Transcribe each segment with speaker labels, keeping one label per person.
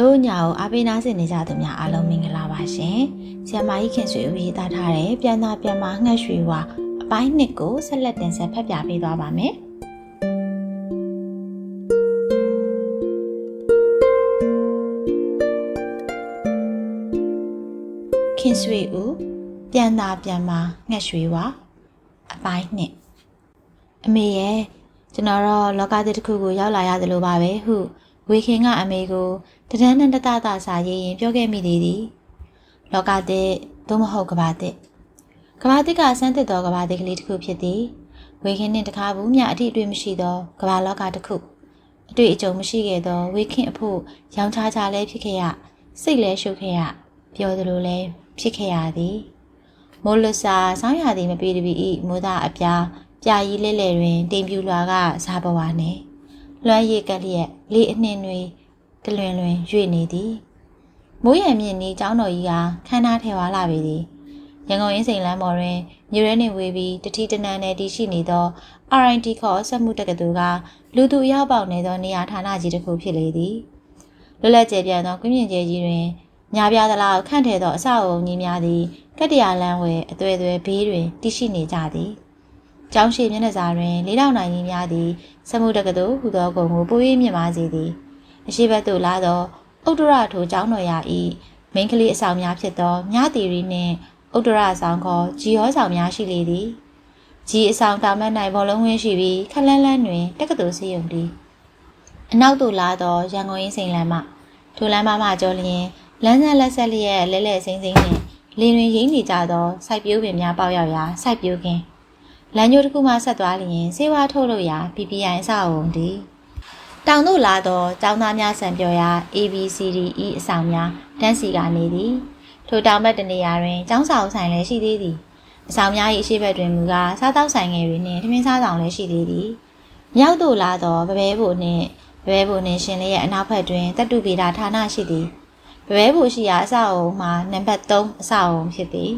Speaker 1: တို့ညာကိုအားပေးနားဆင်နေကြသူများအားလုံးမင်္ဂလာပါရှင်။ဆီယမကြီးခင်ဆွေဦးရေးသားထားတဲ့ပြန်သာပြန်မငှက်ရွှေဝါအပိုင်းနှစ်ကိုဆက်လက်တင်ဆက်ဖတ်ပြပေးသွားပါမယ်။ခင်ဆွေဦးပြန်သာပြန်မငှက်ရွှေဝါအပိုင်းနှစ်အမေရဲ့ကျွန်တော်တော့လောကသစ်တစ်ခုကိုရောက်လာရသလိုပါပဲဟု ဝေခင်ကအမေကိုတဒန်းနဲ့တတတစာရေးရင်ပြောခဲ့မိသေးသည်လောကသစ်သို့မဟုတ်ကဘာသစ်ကဘာသစ်ကဆန်းသစ်သောကဘာသစ်ကလေးတစ်ခုဖြစ်သည်ဝေခင်နှင့်တကားဘူးမြအထီအတွေ့မရှိသောကဘာလောကတစ်ခုအတွေ့အကြုံမရှိခဲ့သောဝေခင်အဖို့ရောင်ချာချာလဲဖြစ်ခဲ့ရစိတ်လဲရှုပ်ခဲ့ရပြောသလိုလဲဖြစ်ခဲ့ရသည်မိုးလဆာဆောင်းရသည်မပြေတပြီဤမိုးသားအပြားပြာကြီးလဲလဲတွင်တိမ်ပြူလွာကစားဘဝနှင့် လွှမ်းရည်ကလျက်လေးအနှင်းတွေတလွင်လွင်ရွေ့နေသည်မိုးရံမြင့်နီးကျောင်းတော်ကြီးကခန်းသားထဲဝါလာပေသည်ရန်ကုန်ရင်းစိန်လမ်းပေါ်တွင်မြို့ရဲနှင့်ဝေးပြီးတတိတနန်းနဲ့တည်ရှိနေသော RIT ခေါ်စက်မှုတက္ကသိုလ်ကလူသူအရောက်ပေါက်နေသောနေရာဌာနကြီးတစ်ခုဖြစ်လေသည်လွတ်လပ်ကျယ်ပြန့်သောကွင်းပြင်ကျဲကြီးတွင်ညာပြသလားခန့်ထဲသောအဆောက်အအုံကြီးများသည်ကတ္တရာလမ်းဝဲအသွဲသွဲဘေးတွင်တည်ရှိနေကြသည် ကျောင်းရှိမျက်နှာစာတွင်လေးတောင်နိုင်ကြီးများသည်စက်မှုတက္ကသိုလ်ဟူသောဂုံကိုပို၍မြင့်မားစေသည်အရှိဘက်သို့လာသောဥတ္တရထိုကျောင်းတော်ရာဤမိန်းကလေးအဆောင်များဖြစ်သောမြတီရီနှင့်ဥတ္တရဆောင်ခေါ်ဂျီဟောဆောင်များရှိလေသည်ဂျီအဆောင်တောင်မတ်၌ဘောလုံးဝင်းရှိပြီးခလန်းလန်းတွင်တက္ကသိုလ်စီယုံသည်အနောက်သို့လာသောရန်ကုန်ရင်းစိန်လမ်းမှထိုလမ်းမမှကျော်လျင်လမ်းဆက်လက်ဆက်လျက်လဲလဲစိမ့်စိမ့်နှင့်လေတွင်ရိမ့်နေကြသောစိုက်ပျိုးပင်များပေါက်ရောက်ရာစိုက်ပျိုးခင်း လမ်းညိုတစ်ခုမှဆက်သွားလျင်စေဝါထုတ်လို့ရာ PPI အဆောက်အုံသည်တောင်သို့လာသောကျောင်းသားများဆံပြောရာ ABCDE အဆောင်များတန်းစီကနေသည်ထိုတောင်ဘက်တနေရာတွင်ကျောင်းဆောင်ဆိုင်လည်းရှိသေးသည်အဆောင်များ၏အရှိဘက်တွင်မူကားစားတောက်ဆိုင်ငယ်တွေနှင့်ထမင်းစားဆောင်လည်းရှိသေးသည်မြောက်သို့လာသောပပဲဘိုနှင့်ပပဲဘိုနှင့်ရှင်လေးရဲ့အနောက်ဘက်တွင်တတုဗေဒဌာနရှိသည်ပပဲဘိုရှိရာအဆောက်အုံမှာနံပါတ်3အဆောက်အုံဖြစ်သည်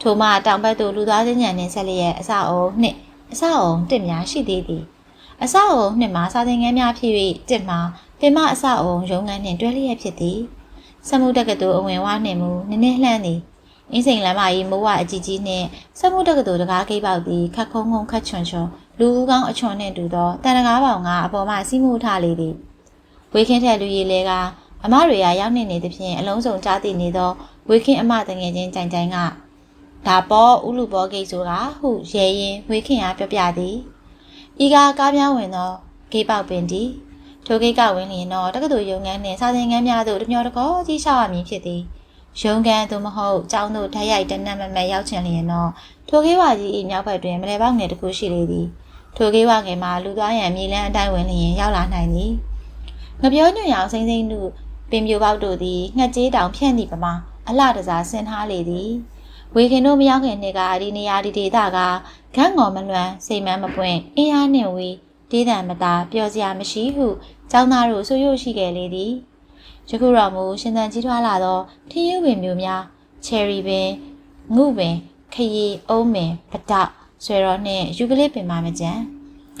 Speaker 1: ထိုမှတောင်ဘက်သို့လူသားချင်းညံနှင့်ဆက်လျက်အဆောက်အုံနှင့်အဆောက်အုံတစ်များရှိသေးသည်အဆောက်အုံနှင့်မှာစာသင်ခန်းများဖြစ်၍တစ်မှာပင်မအဆောက်အုံရုံးခန်းနှင့်တွဲလျက်ဖြစ်သည်စမှုတက္ကသိုလ်အဝင်ဝနှင့်မူနည်းနည်းလှမ်းသည်အင်းစိန်လမ်းမကြီးမိုးဝအကြီးကြီးနှင့်စမှုတက္ကသိုလ်တကားဂိတ်ပေါက်သည်ခက်ခုံခုံခက်ချွန်ချွန်လူဦးကောင်းအချွန်နှင့်တူသောတန်တကားပေါင်ကအပေါ်မှစီးမှုထားလေသည်ဝေခင်းထက်လူရည်လဲကအမတွေရာရောက်နေနေသဖြင့်အလုံးစုံကြားသိနေသောဝေခင်းအမတငယ်ချင်းကြိုင်ကြိုင်က ဒါပေါ်ဥလူဘောဂိတ်ဆိုတာဟုရဲရင်ဝေခင်အားပြောပြသည်ဤကားကားပြောင်းဝင်သောဂိတ်ပေါက်ပင်သည်ထိုဂိတ်ကဝင်လျင်တော့တက္ကသိုလ်ရုံငန်းနှင့်စာသင်ခန်းများသို့တမျောတကောကြီးရှောက်ရမည်ဖြစ်သည်ရုံခန်းသို့မဟုတ်ကျောင်းသို့ဓာတ်ရိုက်တနတ်မမတ်ရောက်ချင်လျင်တော့ထိုဂိတ်ဝါကြီး၏မြောက်ဘက်တွင်မလဲပေါက်ငယ်တစ်ခုရှိလေသည်ထိုဂိတ်ဝါငယ်မှာလူသွားရန်မြေလန်းအတိုင်းဝင်လျင်ရောက်လာနိုင်သည်ငပြောညွန့်ရောင်စိမ့်စိမ့်တို့ပင်ပြိုပေါက်တို့သည်ငှက်ကြေးတောင်ဖြန့်သည့်ပမာအလှတစားဆင်ထားလေသည် ဝေခင်တို့မရောက်ခင်နှစ်ကဒီနေရာဒီဒေသကဂန့်ငေါ်မလွမ်းစိတ်မန်းမပွင့်အင်းအားနှင့်ဝေးဒေသံမသာပျော်စရာမရှိဟုကျောင်းသားတို့ဆိုရွရှိခဲ့လေသည်ယခုတော့မူရှင်သန်ကြီးထွားလာသောထင်းယူပင်မျိုးများချယ်ရီပင်ငုပင်ခရီအုံးပင်ပတောက်ဆွဲတော်နှင့်ယူကလစ်ပင်မှမကြံ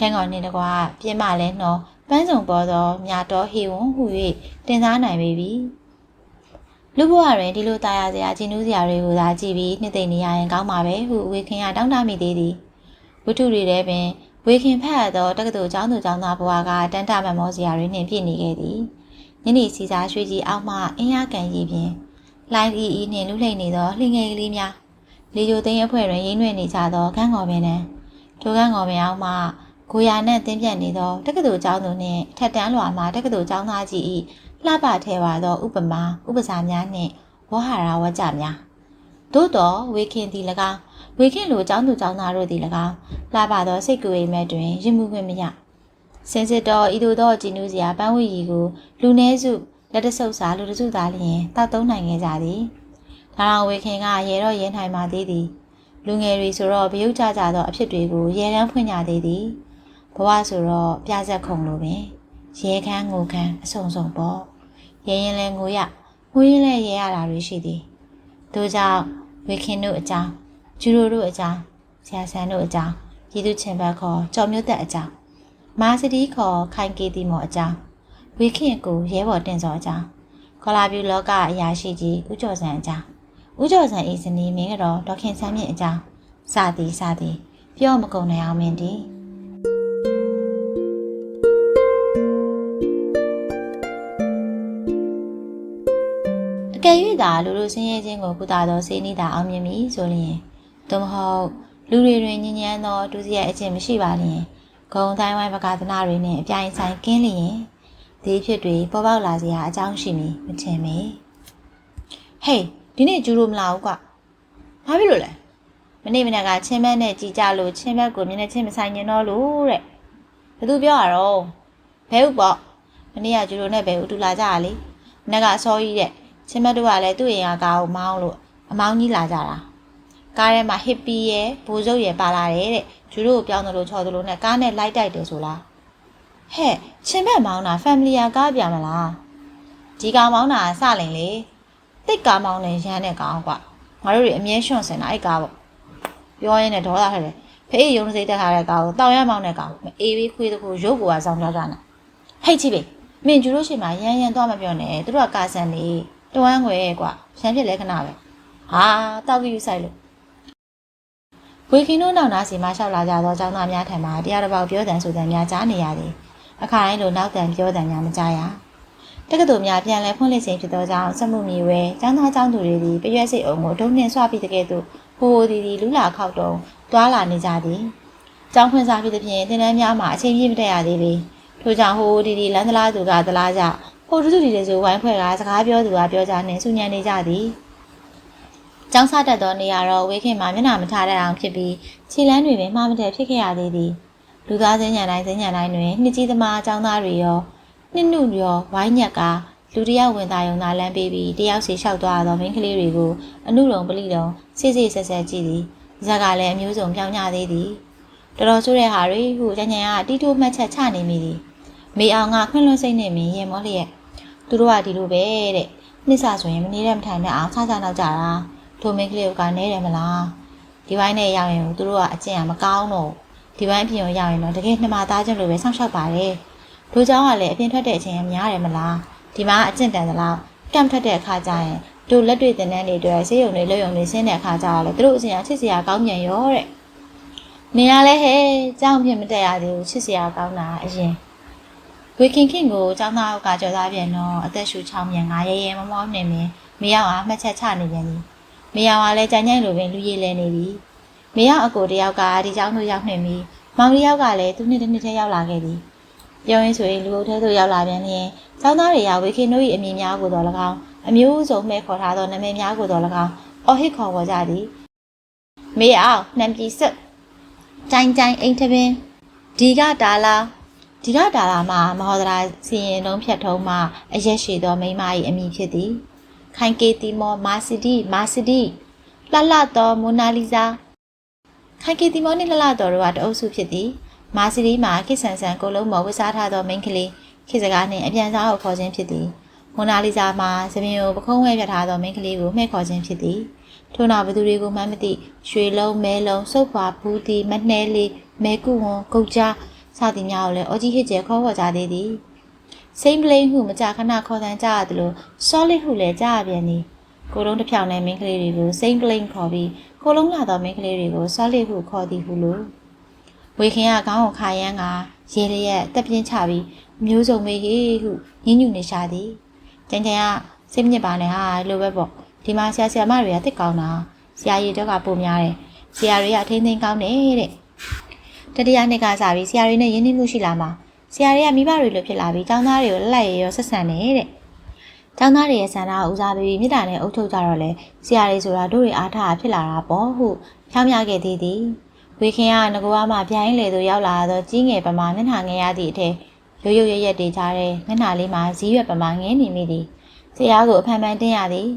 Speaker 1: ကန်းကောင်နှင့်တကွာပြင်းမလဲနှောပန်းစုံပေါ်သောမြာတော်ဟေဝွန်ဟု၍တင်စားနိုင်ပေပြီ လူဘဝတွင်ဒီလိုတာယာစရာဂျင်းနူးစရာတွေကိုသာကြည့်ပြီးနှစ်သိမ့်နေရရင်ကောင်းပါပဲဟုဝေခင်ကတောင်းတမိသေးသည်ဝတ္ထုတွေထဲပင်ဝေခင်ဖတ်ရသောတက္ကသိုလ်ကျောင်းသူကျောင်းသားဘဝကတန်တမမောစရာတွေနှင့်ပြည့်နေခဲ့သည်ညနေစီစာရွှေကြီးအောက်မှအင်းရကန်ကြီးပြင်လိုင်းအီအီနှင့်လူလှိမ့်နေသောလှငယ်ကလေးများလေယိုသိန်းအဖွဲ့တွင်ရင်းနှွေနေကြသောခန်းငေါ်ပင်နှင့်ထိုခန်းငေါ်ပင်အောက်မှကိုရနှင့်တင်းပြတ်နေသောတက္ကသိုလ်ကျောင်းသူနှင့်ထက်တန်းလွာမှတက္ကသိုလ်ကျောင်းသားကြီး၏ လှပထဲပါသောဥပမာဥပစာများနှင့်ဝဟာရဝကြများသို့သောဝေခင်သည်၎င်းဝေခင်လိုကျောင်းသူကျောင်းသားတို့သည်၎င်းလှပသောစိတ်ကူအိမ်မက်တွင်ရင်မှုခွင့်မရစင်စစ်တော်ဤသို့သောကြည်နူးစရာပန်းဝီရီကိုလူနည်းစုလက်တဆုပ်စာလူတစုသားလျင်တောက်သုံးနိုင်ခဲ့ကြသည်ဒါအောင်ဝေခင်ကရေတော့ရင်ထိုင်မှသေးသည်လူငယ်တွေဆိုတော့ဗရုတ်ကြကြသောအဖြစ်တွေကိုရေတန်းဖွင့်ကြသေးသည်ဘဝဆိုတော့ပြဆက်ခုံလိုပင် ရဲခန်းငိုခန်းအဆုံဆုံပေါ့ရဲရင်လဲငိုရငိုရင်လဲရဲရတာတွေရှိသည်တို့ကြောင့်ဝေခင်တို့အကြောင်းဂျူရိုတို့အကြောင်းဆရာဆန်းတို့အကြောင်းရည်သူချင်းဘတ်ခေါ်ကြော်မျိုးသက်အကြောင်းမာစတီခေါ်ခိုင်ကေတီမော်အကြောင်းဝေခင်ကိုရဲဘော်တင်စော်အကြောင်းကောလာပြူလောကအရာရှိကြီးဦးကျော်စံအကြောင်းဦးကျော်စံဤဇနီးမင်းကတော့ဒေါခင်ဆန်းမြင့်အကြောင်းစသည်စသည်ပြောမကုန်နိုင်အောင်မင်းဒီ သာလူလူဆင်းရဲခြင်းကိုကုသသောစေနီးသာအောင်မြင်ပြီဆိုလျင်သို့မဟုတ်လူတွေတွင်ညဉ့်ညမ်းသောဒုစရိုက်အကျင့်မရှိပါလျင်ဂုံတိုင်းဝိုင်းပကာသနာတွေနှင့်အပြိုင်ဆိုင်ကင်းလျင်ဒီဖြစ်တွေပေါ်ပေါက်လာစရာအကြောင်းရှိမည်မထင်ပေဟေးဒီနေ့ကျူလို့မလာဘူးကွာဘာဖြစ်လို့လဲမနေ့မနေ့ကချင်းမက်နဲ့ကြည်ကြလို့ချင်းမက်ကိုမျက်နှာချင်းမဆိုင်ညင်တော့လို့တဲ့ဘသူပြောရတော့ဘဲဥပေါ့မနေ့ကကျူလို့နဲ့ဘဲဥတူလာကြရလေမနေ့ကအစောကြီးတဲ့ ချင်းမက်တို့ကလည်းသူ့ရင်ကကားကိုမောင်းလို့အမောင်းကြီးလာကြတာကားထဲမှာဟစ်ပီရဲ့ဘိုးစုပ်ရဲ့ပါလာတယ်တဲ့ကျူတို့ကိုပြောင်းတယ်လို့ချော်တယ်လို့နဲ့ကားနဲ့လိုက်တိုက်တယ်ဆိုလားဟဲ့ချင်းဘက်မောင်းတာ family ကကားပြမလားဒီကောင်မောင်းတာစလင်လေတိတ်ကားမောင်းနေရမ်းတဲ့ကောင်ကွာငါတို့တွေအမြဲရှွန့်စင်တာအဲ့ကားပေါ့ပြောရင်းနဲ့ဒေါသထွက်တယ်ဖေးရုံစိတ်တက်ထားတဲ့ကောင်ကိုတောင်ရမောင်းတဲ့ကောင်မအေးပြီးခွေးတခုရုပ်ကိုကဆောင်ကြကြနာဟိတ်ချိပဲမင်းကျူလို့ရှိမှရမ်းရမ်းသွားမပြောနဲ့သူတို့ကကာဆန်နေ တဝမ်းငွေကွာရှမ်းဖြစ်လဲခဏပဲဟာတောက်ကြည့်ယူဆိုင်လို့ဝေခင်တို့နောက်နာစီမလျှောက်လာကြသောចောင်းသားများထံမှတရားတစ်ပေါက်ပြောတန်ဆိုတန်များကြားနေရသည် အခါတိုင်းလိုနောက်တန်ပြောတန်များမကြရတက္ကသိုလ်များပြန်လဲဖွင့်လှစ်ခြင်းဖြစ်သောကြောင့်စမှုမီဝဲចောင်းသားចောင်းသူတွေသည်ပရွက်စိတ်အုံကိုဒုံနှင့်ဆွပြီးတကယ်သို့ဟိုဟိုဒီဒီလူလာခောက်တုံတွာလာနေကြသည်ကျောင်းဖွင့်စားဖြစ်သဖြင့်သင်တန်းများမှာအချိန်ပြည့်မတက်ရသေးပေထို့ကြောင့်ဟိုဟိုဒီဒီလမ်းသလားသူကသလားကြ ဟိုတူတူဒီဒီဆိုဝိုင်းဖွဲ့ကစကားပြောသူကပြောကြနှင့်ဆူညံနေကြသည်ကျောင်းစားတတ်သောနေရာတော့ဝေခင်မှာမျက်နှာမထားတတ်အောင်ဖြစ်ပြီးခြေလမ်းတွေပင်မှားမတက်ဖြစ်ခဲ့ရသေးသည်လူသားစဉ္ညာတိုင်းစဉ္ညာတိုင်းတွင်နှစ်ကြီးသမားအကြောင်းသားတွေရောနှစ်နုရောဝိုင်းညက်ကလူတယောက်ဝင်သားယုံသားလမ်းပေးပြီးတယောက်စီလျှောက်သွားသောမိန်းကလေးတွေကိုအနုရုံပလိတုံစိစိဆက်ဆက်ကြည့်သည်ဇက်ကလည်းအမျိုးစုံပြောင်းညသေးသည်တော်တော်ဆိုးတဲ့ဟာတွေဟုညညကတီးတိုးမှတ်ချက်ချနေမိသည်မေအောင်ကခွင့်လွှတ်စိတ်နဲ့မြင်ရင်မောလျက် သူတို့ကဒီလိုပဲတဲ့နှစ်ဆဆိုရင်မနေရမထိုင်နဲ့အောင်ခြားခြားနောက်ကြတာထိုမိန်းကလေးကနေတယ်မလားဒီဘိုင်းနဲ့ရောက်ရင်သူတို့ကအကျင့်ကမကောင်းတော့ ဒီပန်းအပြင်ကိုရောက်ရင်တော့တကယ်နှမသားချင်းလိုပဲစောင့်ရှောက်ပါတယ်။လူเจ้าကလည်းအပြင်ထွက်တဲ့အချိန်ကများတယ်မလား။ဒီမှာအကျင့်တန်သလား။ကံထွက်တဲ့အခါကျရင်တို့လက်တွေ့တင်တန်းတွေအတွက်ဆေးရုံတွေလက်ရုံတွေဆင်းတဲ့အခါကျတော့လေတို့အချိန်ကချစ်စရာကောင်းမြန်ရောတဲ့။နေရလဲဟဲ့ကြောင်းပြင်မတက်ရသေးဘူးချစ်စရာကောင်းတာအရင် ဝေခင်ခင်ကိုကျောင်းသားကကြော်သားပြန်တော့အသက်ရှူချောင်းမြန်ငါရဲရဲမမောနေမင်းမရောက်အောင်မှတ်ချက်ချနေပြန်ပြီ။မရောက်အောင်လဲကြိုင်ကြိုင်လိုပင်လူရည်လဲနေပြီ။မရောက်အကိုတယောက်ကဒီကျောင်းတို့ရောက်နေပြီ။မောင်တယောက်ကလည်းသူနှစ်တစ်နှစ်ထဲရောက်လာခဲ့သည်။ပြောရင်းဆိုရင်လူအုပ်ထဲသို့ရောက်လာပြန်လျင်ကျောင်းသားတွေကဝေခင်တို့၏အမည်များကိုတော်၎င်းအမျိုးစုံမဲ့ခေါ်ထားသောနာမည်များကိုတော်၎င်းအော်ဟစ်ခေါ်ဝေါ်ကြသည်။မေအောင်နှံပြည်စွတ်ကြိုင်ကြိုင်အိမ်ထပင်ဒီကတာလာ ဒီကတာလာမှာမဟောဒရာစီရင်လုံးဖြတ်ထုံးမှအရက်ရှိသောမိန်းမ၏အမည်ဖြစ်သည်။ခိုင်ကေတီမောမာစီဒီမာစီဒီလှလှသောမိုနာလီဇာခိုင်ကေတီမောနှင့်လှလှသောတို့ကတအုပ်စုဖြစ်သည်။မာစီဒီမှာခိဆန်ဆန်ကိုလုံးမော်ဝတ်စားထားသောမိန်းကလေးခိစကားနှင့်အပြန်စားကိုခေါ်ခြင်းဖြစ်သည်။မိုနာလီဇာမှာသပင်ကိုပခုံးဝဲပြထားသောမိန်းကလေးကိုမှဲ့ခေါ်ခြင်းဖြစ်သည်။ထို့နောက်ဘသူတွေကိုမှန်းမသိရွှေလုံးမဲလုံးစုပ်ဖွာဘူးတီမနှဲလေးမဲကုဝန်ကုတ်ကြား စသည်များကိုလည်းအော်ကြီးဟစ်ကျဲခေါ်ဝေါ်ကြသေးသည်။စိမ့်ပလိန်ဟုမကြာခဏခေါ်တန်းကြရသလို solid ဟုလည်းကြားရပြန်သည်။ကိုလုံးတစ်ဖြောင်နဲ့မိန်းကလေးတွေကိုစိမ့်ပလိန်ခေါ်ပြီးကိုလုံးလာသောမိန်းကလေးတွေကို solid ဟုခေါ်သည်ဟုလို့ဝေခင်ကခေါင်းကိုခါရမ်းကရေလျက်တက်ပြင်းချပြီးမျိုးစုံမေးဟေဟုညှဉ်းညူနေရှာသည်။ကျန်ကျန်ကစိတ်မညစ်ပါနဲ့ဟာလိုပဲပေါ့ဒီမှာဆရာဆရာမတွေကတစ်ကောင်းတာဆရာကြီးတော့ကပုံများတယ်ဆရာတွေကအထင်းထင်းကောင်းတယ်တဲ့ တတိယနှစ်ကစားပြီးဆရာတွေနဲ့ယဉ်ကျေးမှုရှိလာမှာဆရာတွေကမိဘတွေလိုဖြစ်လာပြီးចောင်းသားတွေကိုလက်လက်ရရောဆက်ဆံနေတဲ့ចောင်းသားတွေရဲ့ဆန္ဒကိုဦးစားပေးပြီးမြေတားနဲ့အုပ်ထုတ်ကြတော့လေဆရာတွေဆိုတာတို့တွေအားထားဖြစ်လာတာပေါ့ဟုဖြောင်းပြခဲ့သေးသည်ဝေခင်ကငကောမှပြိုင်းလေသို့ရောက်လာသောကြီးငယ်ပမာမျက်နှာငယ်ရသည့်အထက်ရိုးရိုးရဲရဲတည်ကြတဲ့မျက်နှာလေးမှာဇီးရွက်ပမာငင်းနေမိသည်ဆရာကိုအဖန်ဖန်တင်းရသည်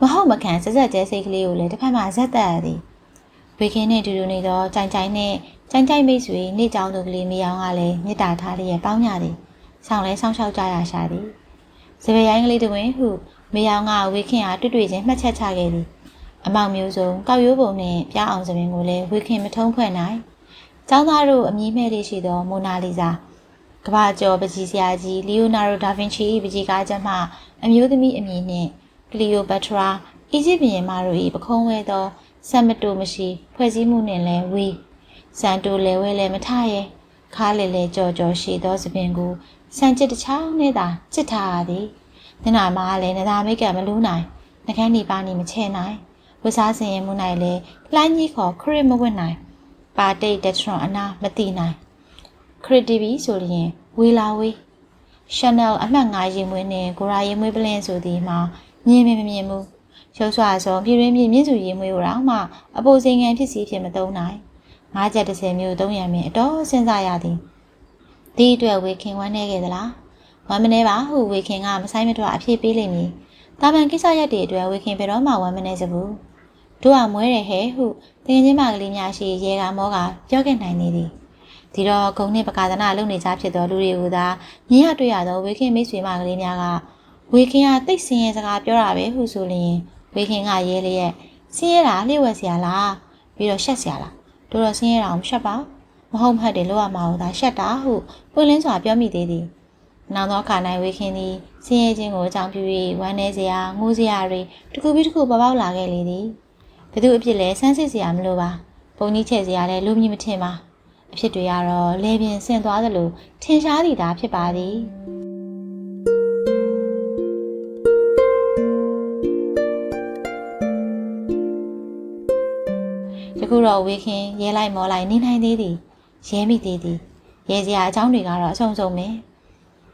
Speaker 1: မဟုတ်မခံစက်စက်ကျဲစိတ်ကလေးကိုလည်းတစ်ဖက်မှာဇက်တက်ရသည်ဝေခင်းနဲ့တူတူနေသောကြိုင်ကြိုင်နဲ့ ကြိုင်ကြိုင်မိတ်ဆွေနေကြောင်သူကလေးမယောင်ကလည်းမေတ္တာထားလျက်ပေါင်းကြသည်ဆောင်လဲဆောင်းလျှောက်ကြရရှာသည်စပယ်ရိုင်းကလေးတွင်ဟုမယောင်ကဝေခင်းအားတွေ့တွေ့ချင်းမှတ်ချက်ချခဲ့သည်အမောင်မျိုးစုံကောက်ရိုးပုံနှင့်ပြားအောင်စပင်ကိုလည်းဝေခင်းမထုံးဖွဲ့နိုင်ကျောင်းသားတို့အမည်မဲ့လေးရှိသောမိုနာလီဇာကမ္ဘာကျော်ပကြီးဆရာကြီးလီယိုနာဒိုဒါဗင်ချီ၏ပကြီးကားချက်မှအမျိုးသမီးအမည်နှင့်ကလီယိုပထရာအီဂျစ်ဘုရင်မတို့၏ပခုံးဝဲသောဆမ်မတိုမရှိ ဖွဲ့စည်းမှုနှင့်လည်းဝီ စန်တိုလဲဝဲလည်းမထရဲခါလေလေကြော်ကြော်ရှိသောသပင်ကိုစံချစ်တစ်ချောင်းနဲ့သာချစ်ထားရသည်။ညနာမလည်းနသာမိတ်ကမလူးနိုင်နှကန်းဒီပါနေမချဲနိုင်ဝစားစင်ရင်မှုနိုင်လေလှိုင်းကြီးခေါ်ခရစ်မဝတ်နိုင်ပါတိတ်တက်ထရွန်အနာမတိနိုင်ခရစ်တီဗီဆိုရင်ဝေလာဝေး Chanel အမှတ်9ရင်မွေးနဲ့ကိုရာရင်မွေးပလင်းဆိုသည်မှာမြင်မမြင်ဘူးရုပ်ဆွာဆုံးပြည်ရင်းမြင့်မြင့်စုရင်မွေးကိုတော့မှအပိုစိန်ငံဖြစ်စီဖြစ်မသုံးနိုင် ငါးချက်30မျိုးသုံးရံမြင်အတော်စဉ်းစားရသည်ဒီအတွက်ဝေခင်ဝမ်းနေခဲ့သလားဝမ်းမနေပါဟုဝေခင်ကမဆိုင်မထွအဖြစ်ပေးလိမ့်မည်တာမန်ကိစ္စရက်တွေအတွက်ဝေခင်ဘယ်တော့မှဝမ်းမနေစဘူးတို့ကမွဲတယ်ဟဲ့ဟုသင်ချင်းမကလေးများရှိရေကမောကပြောခဲ့နိုင်နေသည်ဒီတော့ဂုံနှင့်ပကာသနာလုပ်နေကြဖြစ်သောလူတွေကိုသာမြင်ရတွေ့ရသောဝေခင်မိတ်ဆွေမကလေးများကဝေခင်ကတိတ်ဆင်းရဲစကားပြောတာပဲဟုဆိုလျင်ဝေခင်ကရဲလျက်ဆင်းရဲတာလျှို့ဝှက်စရာလားပြီးတော့ရှက်စရာလား တို့တော့ဆင်းရဲတာမရှက်ပါမဟုတ်မှတ်တယ်လို့ရမှာသာရှက်တာဟုပွင့်လင်းစွာပြောမိသေးသည်နောက်သောအခါ၌ဝေခင်သည်ဆင်းရဲခြင်းကိုအကြောင်းပြု၍ဝမ်းနည်းစရာငိုးစရာတွေတစ်ခုပြီးတစ်ခုပေါ်ပေါက်လာခဲ့လေသည်ဘသူအဖြစ်လဲဆန်းစစ်စရာမလိုပါပုံကြီးချက်စရာလဲလူမြင့်မထင်ပါအဖြစ်တွေကတော့လဲပြင်းဆင်သွားသလိုထင်ရှားသည်သာဖြစ်ပါသည် ခုတော့ဝေခင်ရဲလိုက်မောလိုက်နေနိုင်သေးသည်ရဲမိသေးသည်ရဲစရာအကြောင်းတွေကတော့အဆုံစုံပဲ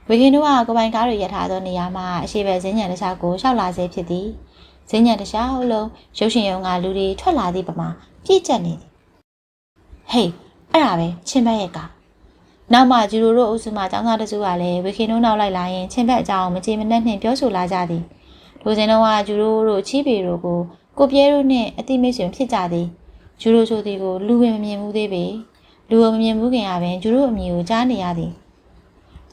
Speaker 1: ဝေခင်တို့ကကိုပိုင်ကားတွေရထားသောနေရာမှာအရှိပဲဇင်းညံတစ်ခြားကိုရှောက်လာစေဖြစ်သည်ဇင်းညံတစ်ခြားဟုတ်လုံးရုပ်ရှင်ရုံကလူတွေထွက်လာသည့်ပမာပြည့်ကျက်နေသည်ဟေးအဲ့ဒါပဲချင်းဘက်ရဲ့ကနောက်မှဂျူရိုတို့အုပ်စုမှចောင်းသားတစုကလည်းဝေခင်တို့နောက်လိုက်လာရင်ချင်းဘက်အကြောင်းမကြေမနက်နှင့်ပြောဆိုလာကြသည်ထိုစဉ်တော့ကဂျူရိုတို့ချီးပေတို့ကိုကိုပြဲတို့နှင့်အတိမိတ်ဆွေဖြစ်ကြသည် ဂျူရိုဆိုသည်ကိုလူဝင်မမြင်ဘူးသေးပေလူဝင်မမြင်ဘူးခင်ရပင်ဂျူရိုအမည်ကိုကြားနေရသည်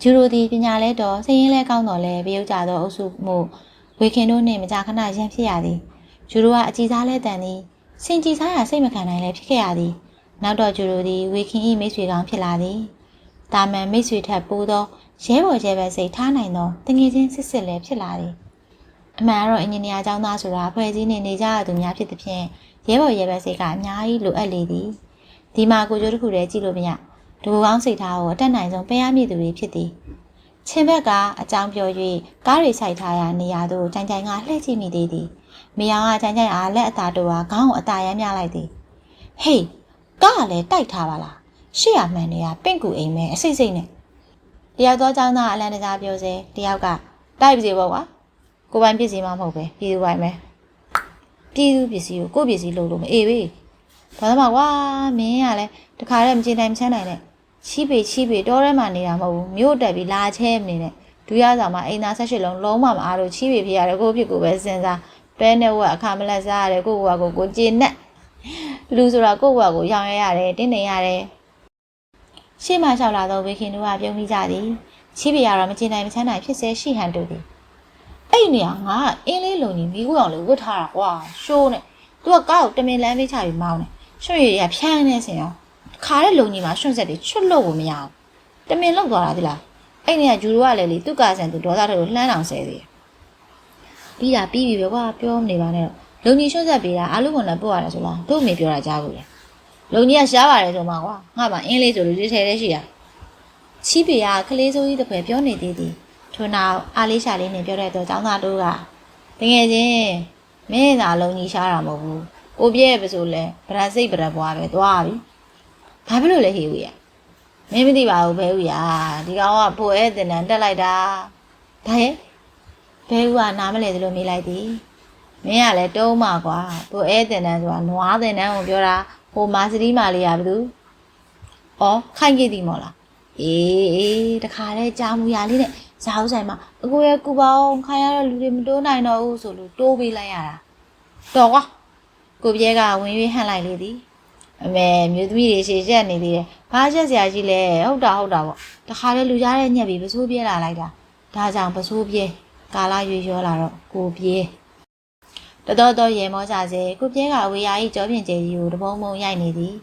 Speaker 1: ဂျူရိုသည်ပညာလဲတော်စည်ရင်လဲကောင်းတော်လဲပြုတ်ကြသောအုပ်စုမှုဝေခင်တို့နှင့်မကြာခဏရန်ဖြစ်ရသည်ဂျူရိုကအကြည်စားလဲတန်သည်စင်ကြည်စားရစိတ်မခံနိုင်လဲဖြစ်ခဲ့ရသည်နောက်တော့ဂျူရိုသည်ဝေခင်၏မိတ်ဆွေကောင်းဖြစ်လာသည်တာမန်မိတ်ဆွေထက်ပိုသောရဲဘော်ကျဲပဲစိတ်ထားနိုင်သောတငယ်ချင်းစစ်စစ်လည်းဖြစ်လာသည်အမှန်ကတော့အင်ဂျင်နီယာကျောင်းသားဆိုတာဖွဲ့စည်းနေနေကြရသူများဖြစ်သဖြင့် ရဲဘော်ရဲဘက်စိတ်ကအများကြီးလိုအပ်လေသည်ဒီမှာကိုကျိုးတစ်ခုတည်းကြည့်လို့မရဒူကောင်းစိတ်ထားကိုအတက်နိုင်ဆုံးပေးရမည့်သူတွေဖြစ်သည်ချင်းဘက်ကအကြောင်းပြော၍ကားတွေဆိုင်ထားရာနေရာသို့ကြိုင်ကြိုင်ကလှည့်ကြည့်မိသေးသည်မိအောင်ကကြိုင်ကြိုင်အားလက်အသာတို့ဟာခေါင်းကိုအသာရမ်းမြလိုက်သည်ဟေးကားကလည်းတိုက်ထားပါလားရှေ့ရမှန်တွေကပင့်ကူအိမ်မဲအစိတ်စိတ်နဲ့တယောက်သောចောင်းသားအလန်တကြားပြောစေတယောက်ကတိုက်ပါစေပေါ့ကွာကိုပိုင်ပစ္စည်းမှမဟုတ်ပဲပြည်သူပိုင်ပဲ ပြည်သူပစ္စည်းကိုကိုပစ္စည်းလို့လို့မအေးပဲဘာသာမကွာမင်းကလည်းတခါတည်းမကြင်တိုင်မချမ်းနိုင်နဲ့ချီးပေချီးပေတောထဲမှာနေတာမဟုတ်ဘူးမြို့တက်ပြီးလာချဲမနေနဲ့ဒူရဆောင်မှာအိမ်သား၁၈လုံးလုံးမမအားလို့ချီးပေဖြစ်ရတယ်ကိုဖြစ်ကိုပဲစဉ်းစားပဲနဲ့ဝက်အခါမလက်စားရတယ်ကိုကကိုကိုကျေနပ်လူဆိုတာကိုကကိုရောင်ရရတယ်တင်းနေရတယ်ရှေ့မှာလျှောက်လာသောဝေခင်တို့ကပြုံးမိကြသည်ချီးပေရတော့မကျင်နိုင်မချမ်းနိုင်ဖြစ်စေရှိဟန်တူသည် အဲ့နေရငါအင်းလေးလုံကြီးမိကူအောင်လေဝတ်ထားတာကွာရှိုးနဲ့သူကကားကိုတမင်လမ်းပေးချပြီးမောင်းတယ်ရွှေရည်ရဖြန်းနေစင်ရောခါတဲ့လုံကြီးမှာရွှွန့်ဆက်တွေချွတ်လို့ကိုမရအောင်တမင်လောက်သွားတာဒီလားအဲ့နေကဂျူရိုကလည်းလေသူ့ကားဆန်သူဒေါသထုတ်လို့လှမ်းအောင်ဆဲသေးတယ်ပြီးတာပြီးပြီပဲကွာပြောမနေပါနဲ့တော့လုံကြီးရွှွန့်ဆက်ပေးတာအားလုံးကလည်းပို့ရတယ်ဆိုလားတို့အမေပြောတာကြားဘူးလေလုံကြီးကရှားပါတယ်ဆိုမှကွာငါမှအင်းလေးဆိုလို့ရွေးထဲထဲရှိတာချီးပေကကလေးစိုးကြီးတစ်ခွဲပြောနေသေးသည် ထို့နောက်အားလေးရှာလေးနဲ့ပြောတဲ့တော့ចောင်းသားတို့ကတကယ်ချင်းမင်းသာလုံကြီးရှားတာမဟုတ်ဘူးကိုပြည့်ပဲဆိုလဲဗရစိတ်ဗရဘွားပဲသွားပြီဘာဖြစ်လို့လဲဟေးဦးရမင်းမသိပါဘူးဘဲဦးရဒီကောင်ကပိုအဲတင်တန်တက်လိုက်တာဒါရဲ့ဘဲဦးကနားမလဲသလိုမေးလိုက်သည်မင်းကလည်းတုံးမှာကွာပိုအဲတင်တန်ဆိုတာနွားတင်တန်ကိုပြောတာဟိုမာစတီးမာလေးရဘူးဩခိုင်ကြည့်သည်မော်လားအေးအေးတခါလဲကြားမူရလေးနဲ့ ဇာဥဆိုင်မှာအကိုရဲ့ကူပေါင်းခိုင်ရတဲ့လူတွေမတိုးနိုင်တော့ဘူးဆိုလို့တိုးပေးလိုက်ရတာတော်ကွာကိုပြဲကဝင်ရွေးဟန့်လိုက်လေသည်အမေမြို့သမီးတွေရှေ့ရက်နေသေးတယ်ဘာချက်စရာကြီးလဲဟုတ်တာဟုတ်တာပေါ့တခါလဲလူကြားတဲ့ညက်ပြီးပစိုးပြဲလာလိုက်တာဒါကြောင့်ပစိုးပြဲကာလာရွေရောလာတော့ကိုပြဲတတော်တော်ရေမောကြစေကိုပြဲကအဝေးရာကြီးကြောပြင်ကျဲကြီးကိုတပုံးပုံရိုက်နေသည်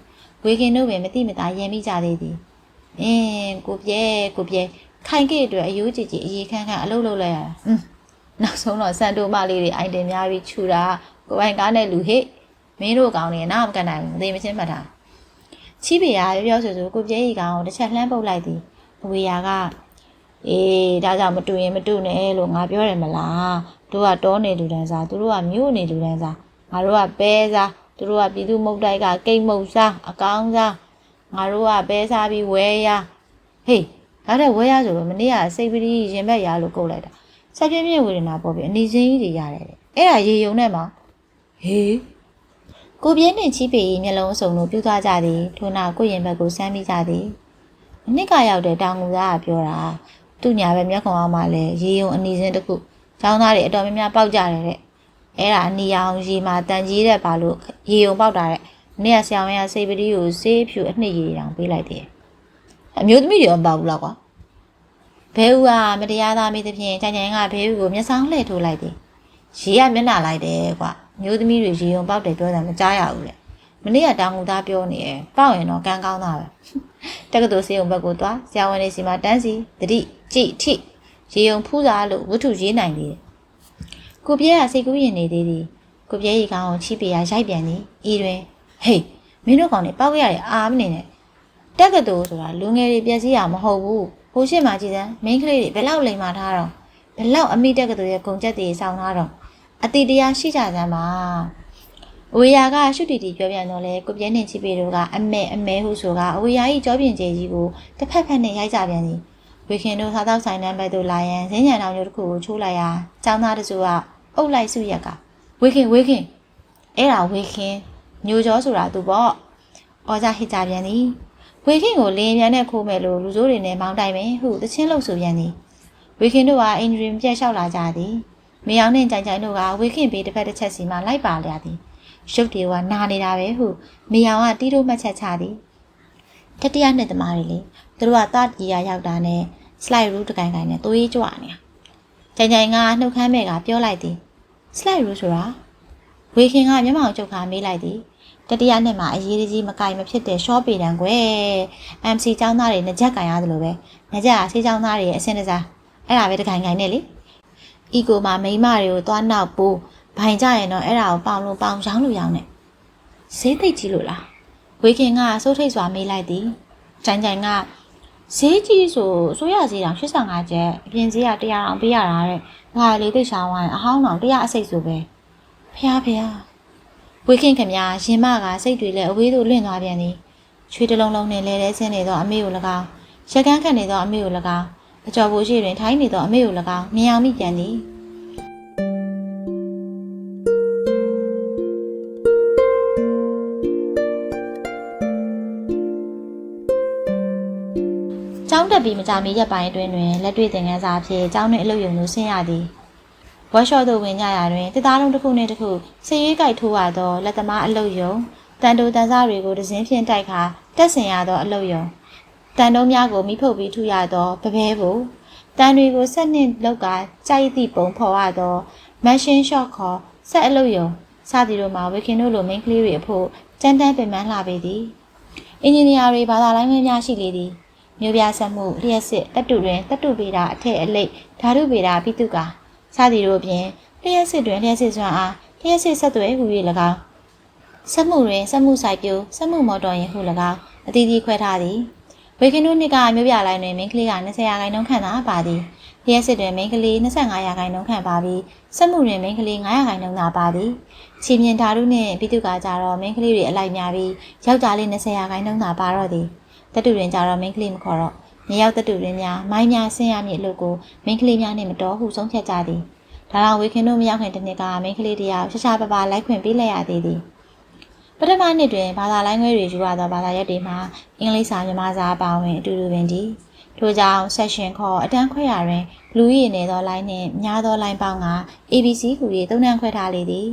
Speaker 1: ဝေခင်တို့ပင်မတိမတာရင်မိကြသေးသည်အင်းကိုပြဲကိုပြဲ ခိုင်ခဲ့အတွက်အယိုးကြည်ကြည်အရေးခန်းခန်းအလုပ်လုပ်လိုက်ရတာอืมနောက်ဆုံးတော့စန်တိုမလေးတွေအိုင်တင်များပြီးခြူတာကိုပိုင်ကားနဲ့လူဟိမင်းတို့ကောင်းနေနားမကန်နိုင်ဘူးသေမချင်းမှတ်တာချီးပေရပြောပြောဆိုဆိုကိုပြဲကြီးကောင်ကိုတစ်ချက်လှမ်းပုတ်လိုက်သည်အဝေယာကအေးဒါကြောင့်မတူရင်မတူနဲ့လို့ငါပြောတယ်မလားတို့ကတောနေလူတန်းစားသူတို့ကမြို့နေလူတန်းစားငါတို့ကပဲစားသူတို့ကပြည်သူမုတ်တိုက်ကကိတ်မုတ်စားအကောင်းစားငါတို့ကပဲစားပြီးဝဲရဟေး ဒါတဲ့ဝဲရဆိုတော့မနေ့ကစိတ်ပတိရင်ဘက်ရလို့ကုတ်လိုက်တာဆက်ပြင်းပြင်းဝေဒနာပေါ်ပြီးအနီစင်းကြီးတွေရတယ်တဲ့အဲ့ဒါရေယုံနဲ့မှာဟေးကိုပြင်းနဲ့ချီးပေမျက်လုံးစုံတို့ပြူသွားကြသည်ထို့နောက်ကိုရင်ဘက်ကိုစမ်းပြီးကြသည်အနှစ်ကရောက်တဲ့တောင်ငူသားကပြောတာသူ့ညာပဲမျက်ခုံအောင်မှလည်းရေယုံအနီစင်းတစ်ခုចောင်းသားတွေအတော်များများပေါက်ကြတယ်တဲ့အဲ့ဒါအနီအောင်ရေမှာတန်ကြီးတဲ့ဘာလို့ရေယုံပေါက်တာတဲ့နေ့ကဆရာဝန်ကစိတ်ပတိကိုဆေးဖြူအနှစ်ရေတောင်ပေးလိုက်တယ် အမျိုးသမီးတွေမပေါက်ဘူးလားကွာဘဲဦးကမတရားသားမိသဖြင့်ကြိုင်ကြိုင်ကဘဲဦးကိုမျက်စောင်းလှည့်ထိုးလိုက်တယ်ရေကမျက်နှာလိုက်တယ်ကွာမျိုးသမီးတွေရေယုံပေါက်တယ်ပြောတာမကြားရဘူးလေမနေ့ကတောင်ငူသားပြောနေတယ်ပေါက်ရင်တော့ကန်းကောင်းတာပဲတက္ကသိုလ်စေုံဘက်ကိုသွားဆရာဝန်တွေစီမှာတန်းစီတတိကြည့်ထိရေယုံဖူးစားလို့ဝတ္ထုရေးနိုင်သေးတယ်ကိုပြဲကစိတ်ကူးရင်နေသေးသည်ကိုပြဲရီကောင်ကိုချီးပေရရိုက်ပြန်သည်ဤတွင်ဟေးမင်းတို့ကောင်တွေပေါက်ရရတယ်အာမနေနဲ့ တက္ကသိုလ်ဆိုတာလူငယ်တွေပြည့်စည်ရမဟုတ်ဘူးဟိုရှိမှကြည်စမ်းမိန်းကလေးတွေဘယ်လောက်လိမ်မာထားတော့ဘယ်လောက်အမိတက္ကသိုလ်ရဲ့ဂုံချက်တွေစောင်းထားတော့အတိတရားရှိကြစမ်းပါအဝေယာကရှုတီတီပြောပြန်တော့လဲကိုပြဲနေချီပေတို့ကအမဲအမဲဟုဆိုကအဝေယာကြီးကြောပြင်ကျဲကြီးကိုတစ်ဖက်ဖက်နဲ့ရိုက်ကြပြန်သည်ဝေခင်တို့စားတော့ဆိုင်တန်းဘက်သို့လာရန်ဈဉ္ညာတော်မျိုးတစ်ခုကိုချိုးလိုက်ရာចောင်းသားတစုကအုပ်လိုက်စုရက်ကဝေခင်ဝေခင်အဲ့ဒါဝေခင်ညိုကျော်ဆိုတာသူပေါ့အော်ကြဟစ်ကြပြန်သည် ဝေခင်ကိုလင်းပြန်နဲ့ခိုးမယ်လို့လူစိုးတွေနဲ့မောင်းတိုင်မယ်ဟုတချင်းလှုပ်ဆိုပြန်သည်ဝေခင်တို့ကအင်ဂျင်ပြက်လျှောက်လာကြသည်မေအောင်နဲ့ကြိုင်ကြိုင်တို့ကဝေခင်ဘေးတစ်ဖက်တစ်ချက်စီမှလိုက်ပါလျာသည်ရုပ်တွေကနာနေတာပဲဟုမေအောင်ကတီးတို့မှတ်ချက်ချသည်တတိယနှစ်သမားတွေလေသူတို့ကတာတီယာရောက်တာနဲ့ slide rule တကိုင်ကိုင်နဲ့သွေးကြွနေတာကြိုင်ကြိုင်ကနှုတ်ခမ်းမဲ့ကပြောလိုက်သည် slide rule ဆိုတာဝေခင်ကမျက်မှောင်ကျုပ်ခါမေးလိုက်သည် တတိယနှစ်မှာအရေးကြီးမကင်မဖြစ်တဲ့ short ပေတံကွယ် MC ចောင်းသားတွေနှစ်ချက်ကင်ရတယ်လို့ပဲနှစ်ချက်ကဆေးចောင်းသားတွေရဲ့အစင်တစားအဲ့ဒါပဲတကိုင်ကိုင်နဲ့လေအီကိုမှာမိန်းမတွေကိုသွားနောက်ပိုးဘိုင်ကြရင်တော့အဲ့ဒါကိုပေါင်လို့ပေါင်ရောင်းလို့ရောင်းနဲ့ဈေးသိပ်ကြီးလို့လားဝေခင်ကစိုးထိတ်စွာမေးလိုက်သည်ကြိုင်ကြိုင်ကဈေးကြီးဆိုဆိုရဈေးတောင်85ကျပ်အပြင်ဈေးက100တောင်ပေးရတာတဲ့ဘာလေသိချောင်းဝိုင်းအဟောင်းတောင်100အစိတ်ဆိုပဲဖះဖះ ဝေခင်ခင်များရင်မကစိတ်တွေလည်းအဝေးသို့လွင့်သွားပြန်သည်ချွေးတလုံးလုံးနဲ့လဲလဲဆင်းနေသောအမေကို၎င်းရက်ကန်းခတ်နေသောအမေကို၎င်းအကျော်ဘိုးရှိတွင်ထိုင်းနေသောအမေကို၎င်းမြင်အောင်မိပြန်သည်ကျောင်းတက်ပြီးမကြမီရက်ပိုင်းအတွင်းတွင်လက်တွေ့သင်ခန်းစာအဖြစ်ကျောင်းတွင်အလုပ်ရုံသို့ဆင်းရသည် ဝက်ရှော့သို့ဝင်ကြရာတွင်တစ်သားလုံးတစ်ခုနှင့်တစ်ခုဆေးရွေးကြိုက်ထိုးရသောလက်သမားအလုပ်ရုံတန်တိုတန်စားတွေကိုဒဇင်းဖြင့်တိုက်ခါတက်ဆင်ရသောအလုပ်ရုံတန်တုံးများကိုမိဖုတ်ပြီးထူရသောပပဲဖို့တန်တွေကိုဆက်နှင့်လောက်ကကြိုက်သည့်ပုံဖော်ရသောမက်ရှင်းရှော့ခေါ်ဆက်အလုပ်ရုံစသည်တို့မှာဝေခင်တို့လိုမိန်းကလေးတွေအဖို့တန်တန်းပင်ပန်းလာပေသည်အင်ဂျင်နီယာတွေဘာသာလိုင်းဝင်းများရှိလေသည်မြို့ပြဆက်မှုလျှက်စစ်တပ်တုတွင်တပ်တုပေတာအထက်အလိတ်ဓာတုပေတာပိတုကာ စသည်တို့ဖြင့်လျှက်စစ်တွင်လျှက်စစ်စွမ်းအားလျှက်စစ်ဆက်သွယ်ဟူ၍၎င်းဆက်မှုတွင်ဆက်မှုဆိုင်ပြိုဆက်မှုမော်တော်ယာဉ်ဟု၎င်းအသီးသီးခွဲထားသည်ဝေခင်တို့နှစ်ကမြို့ပြလိုင်းတွင်မိန်းကလေးက20ရာခိုင်နှုန်းခန့်သာပါသည်လျှက်စစ်တွင်မိန်းကလေး25ရာခိုင်နှုန်းခန့်ပါပြီးဆက်မှုတွင်မိန်းကလေး9ရာခိုင်နှုန်းသာပါသည်ချီမြင်ဓာတုနှင့်ပိတုကကြတော့မိန်းကလေးတွေအလိုက်များပြီးယောက်ျားလေး20ရာခိုင်နှုန်းသာပါတော့သည်တတုတွင်ကြတော့မိန်းကလေးမခေါ်တော့ မြေရောက်တတုတွင်များမိုင်းများဆင်းရမည့်အလုပ်ကိုမိန်းကလေးများနှင့်မတော်ဟုဆုံးဖြတ်ကြသည်ဒါကြောင့်ဝေခင်တို့မရောက်ခင်တစ်နှစ်ကမိန်းကလေးတယောက်ရှာရှာပပလိုက်ခွင့်ပေးလိုက်ရသေးသည်ပထမနှစ်တွင်ဘာသာလိုင်းခွဲတွေယူရသောဘာသာရပ်တွေမှာအင်္ဂလိပ်စာမြန်မာစာအပါအဝင်အတူတူပင်တည်ထို့ကြောင့် session ခေါ်အတန်းခွဲရာတွင်လူရည်နေသော line နှင့်များသော line ပေါင်းက ABC ဟူ၍သုံးနှံခွဲထားလေသည်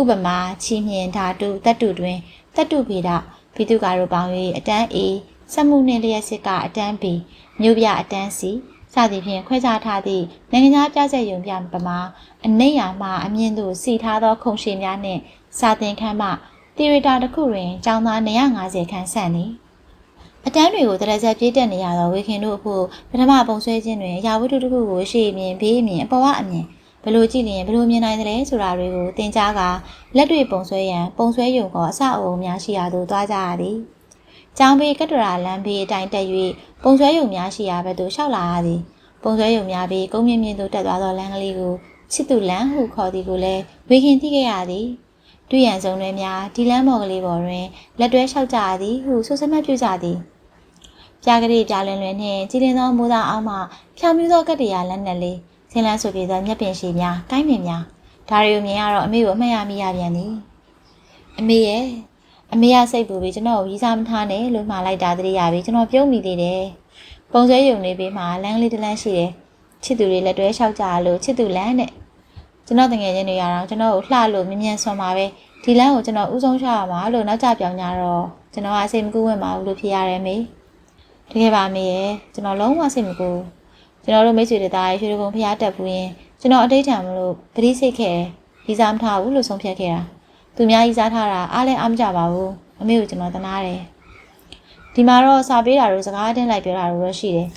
Speaker 1: ဥပမာချီမြင်ဓာတုတတ္တုတွင်တတ္တုဗေဒဘိတုကာတို့ပေါင်း၍အတန်း A စက်မှုနှင့်လျက်စစ်ကအတန်း B မြို့ပြအတန်း C စသည်ဖြင့်ခွဲခြားထားသည့်နိုင်ငံခြားပြချက်ယုံပြပမာအနိတ်ယာမှအမြင့်သို့စီထားသောခုံရှည်များနှင့်စာသင်ခန်းမှတီရီတာတစ်ခုတွင်ကျောင်းသား250ခန်းဆန့်သည်အတန်းတွေကိုတရဆက်ပြေးတက်နေရသောဝေခင်တို့အဖို့ပထမပုံဆွဲခြင်းတွင်ရာဝတ္ထုတစ်ခုကိုရှေ့မြင်ဘေးမြင်အပေါ်ကအမြင်ဘယ်လိုကြည့်လျင်ဘယ်လိုမြင်နိုင်သလဲဆိုတာတွေကိုသင်ကြားကလက်တွေ့ပုံဆွဲရန်ပုံဆွဲယုံကအစအအုံများရှိရာသို့သွားကြရသည်။ ကျောင်းဘေးကတ္တရာလမ်းဘေးအတိုင်းတက်၍ပုံဆွဲယုံများရှိရာဘက်သို့လျှောက်လာရသည်။ပုံဆွဲယုံများဘေးကုန်းမြင့်မြင့်သို့တက်သွားသောလမ်းကလေးကိုချစ်သူလမ်းဟုခေါ်သည်ကိုလည်းဝေခင်သိခဲ့ရသည်။တွေ့ရန်စုံတွေများဒီလမ်းမော်ကလေးပေါ်တွင်လက်တွဲလျှောက်ကြရသည်ဟုဆိုစမတ်ပြုကြသည်။ပြားကလေးပြားလွင်လွင်နှင့်ကြည်လင်သောမိုးသားအောက်မှဖြောင်မြူးသောကတ္တရာလက်နက်လေးဆင်းလန်းဆိုပြေသောမျက်ပင်ရှိများကိုင်းပင်များဒါတွေကိုမြင်ရတော့အမေကိုအမှတ်ရမိရပြန်သည်အမေရဲ့ အမေရစိတ်ပူပြီးကျွန်တော်ကိုရီးစားမထားနဲ့လို့မှားလိုက်တာတတိယပြီးကျွန်တော်ပြုံးမိသေးတယ်ပုံဆွဲယုံနေပြီးမှလမ်းကလေးတစ်လမ်းရှိတယ်ချစ်သူတွေလက်တွဲလျှောက်ကြလို့ချစ်သူလမ်းတဲ့ကျွန်တော်တငယ်ချင်းတွေရအောင်ကျွန်တော်ကိုလှလို့မြ мян ဆွမ်းပါပဲဒီလမ်းကိုကျွန်တော်ဥဆုံးချရမှာလို့နောက်ကြပြောင်းကြတော့ကျွန်တော်အစိတ်မကူးဝင်ပါဘူးလို့ဖြစ်ရတယ်မေတကယ်ပါမေရဲ့ကျွန်တော်လုံးဝစိတ်မကူးကျွန်တော်တို့မိတ်ဆွေတွေသားရွှေကုံဖျားတက်ဘူးရင်ကျွန်တော်အတိတ်ထံမလို့ပရိစိတ်ခဲ့ရီစားမထားဘူးလို့ဆုံးဖြတ်ခဲ့တာ သူများရီစားထားတာအားလည်းအားမကြပါဘူးအမေကိုကျွန်တော်တနာတယ်ဒီမှာတော့စာပေးတာတို့စကားတင်းလိုက်ပြောတာတို့တော့ရှိတယ်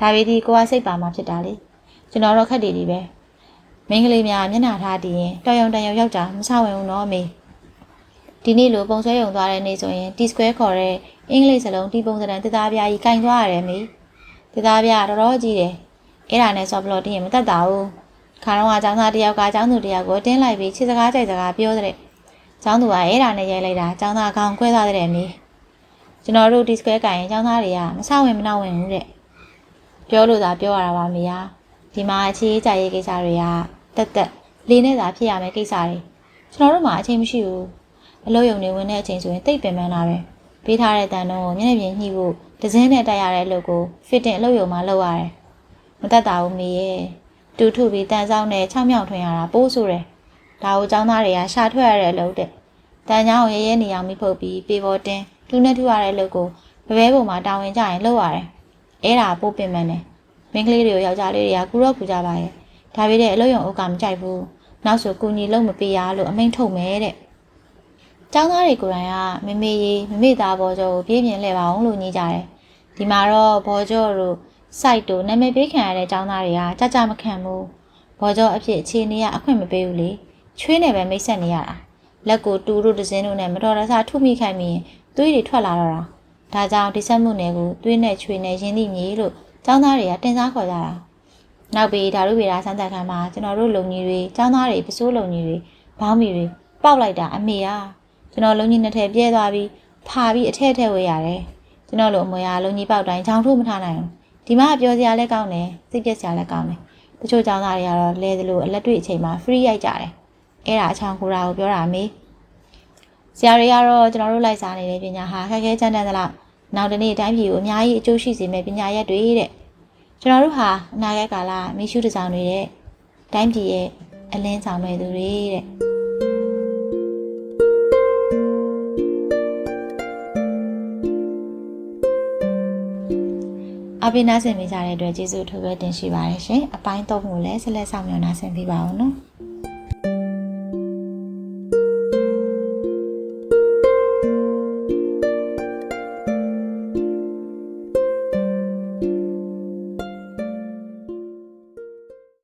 Speaker 1: ဒါပေဒီကိုကစိတ်ပါမှဖြစ်တာလေကျွန်တော်တော့ခက်တယ်ဒီပဲမင်းကလေးများမျက်နှာထားတည်ရင်တော်ရုံတန်ရုံယောက်ျားမဆဝင်ဘူးနော်အမေဒီနေ့လိုပုံဆွဲရုံသွားတဲ့နေ့ဆိုရင် T square ခေါ်တဲ့အင်္ဂလိပ်စလုံးဒီပုံစံတစ်သားပြားကြီးကင်သွားရတယ်မေတစ်သားပြားတော်တော်ကြီးတယ်အဲ့ဒါနဲ့ဆော့ဘလော့တင်းရင်မတက်တာဘူးခါတော့ကចောင်းသားတယောက်ကចောင်းသူတယောက်ကိုတင်းလိုက်ပြီးချစ်စကားကြိုက်စကားပြောတဲ့ ။ကျောင်းသူကအဲ့ဒါနဲ့ရိုက်လိုက်တာကျောင်းသားကောင်ခွဲသွားတဲ့မေး။ကျွန်တော်တို့ဒီစကွဲကင်ကျောင်းသားတွေကမဆောက်ဝင်မနှောက်ဝင်ဘူးတဲ့။ပြောလို့သာပြောရတာပါမေယာ။ဒီမှာအခြေအကျရေးကိစ္စတွေကတက်တက်လေးနဲ့သာဖြစ်ရမယ်ကိစ္စတွေ။ကျွန်တော်တို့မှာအချိန်မရှိဘူး။အလို့ယုံနေဝင်တဲ့အချိန်ဆိုရင်တိတ်ပင်ပန်းလာတယ်။ပေးထားတဲ့တန်တော့ကိုမျက်နှာပြင်ညှိဖို့ဒဇင်းနဲ့တိုက်ရတဲ့အလုပ်ကို fitting အလုပ်ယုံမှာလုပ်ရတယ်။မတတ်တာဘူးမေရဲ့။တူထုပြီးတန်ဆောင်နဲ့၆မြောင်ထွင်ရတာပိုးဆိုတယ်။ ဒါကိုចောင်းသားတွေကရှာထွက်ရတဲ့အလုပ်တဲ့တန်ချောင်းကိုရဲရဲနေအောင်မိဖုတ်ပြီးပေပေါ်တင်လူနဲ့ထုရတဲ့အလုပ်ကိုဘဘဲပုံမှာတာဝန်ကြရင်လုပ်ရတယ်အဲ့ဒါပိုးပင်ပန်းတယ်မင်းကလေးတွေကိုယောက်ျားလေးတွေကကူတော့ကူကြပါရဲ့ဒါပေမဲ့အလုပ်ရုံဥက္ကမကြိုက်ဘူးနောက်ဆိုကူညီလို့မပေးရလို့အမိန့်ထုတ်မယ်တဲ့ကျောင်းသားတွေကိုယ်တိုင်ကမမေကြီးမမေသားဘောကျော်ကိုပြေးမြင်လဲပါအောင်လို့ညှိကြတယ်ဒီမှာတော့ဘောကျော်တို့ site တို့နာမည်ပေးခံရတဲ့ကျောင်းသားတွေကကြကြမခံဘူးဘောကျော်အဖြစ်အခြေအနေကအခွင့်မပေးဘူးလေ ချွေးနေပဲမိတ်ဆက်နေရတာလက်ကိုတူတို့ဒဇင်းတို့နဲ့မတော်တဆထုမိခိုင်းပြီးသွေးတွေထွက်လာတော့တာဒါကြောင့်ဒီဆက်မှုနယ်ကိုသွေးနဲ့ချွေးနဲ့ရင်းသည့်မြေလို့ကျောင်းသားတွေကတင်စားခေါ်ကြတာနောက်ပြီးဓာတုဗေဒစမ်းသပ်ခန်းမှာကျွန်တော်တို့လုံကြီးတွေကျောင်းသားတွေပစိုးလုံကြီးတွေဘောင်းမီတွေပေါက်လိုက်တာအမေอ่ะကျွန်တော်လုံကြီးနှစ်ထည့်ပြဲသွားပြီးဖာပြီးအထက်ထည့်ဝေးရတယ်ကျွန်တော်လိုအမွေအားလုံကြီးပေါက်တိုင်းချောင်းထုတ်မထားနိုင်ဘူးဒီမှာပြောစရာလည်းကောင်းတယ်စိတ်ပြက်စရာလည်းကောင်းတယ်တချို့ကျောင်းသားတွေကတော့လဲသလိုအလက်တွေ့အချိန်မှာ free ရိုက်ကြတယ် အဲ့ဒါအချောင်းကိုရာကိုပြောတာမေးဆရာတွေကတော့ကျွန်တော်တို့လိုက်စားနေတဲ့ပညာဟာခက်ခဲကြမ်းတမ်းသလားနောက်တနေ့တိုင်းပြည်ကိုအများကြီးအကျိုးရှိစေမယ့်ပညာရက်တွေတဲ့ကျွန်တော်တို့ဟာအနာဂတ်ကာလမိရှုတစောင်းတွေတဲ့တိုင်းပြည်ရဲ့အလင်းဆောင်တွေသူတွေတဲ့အပိနာဆင်မိကြတဲ့အတွက်ကျေးဇူးထိုးပဲတင်ရှိပါတယ်ရှင်အပိုင်း၃ကိုလည်းဆက်လက်ဆောင်မြော်နာဆင်ပေးပါအောင်နော်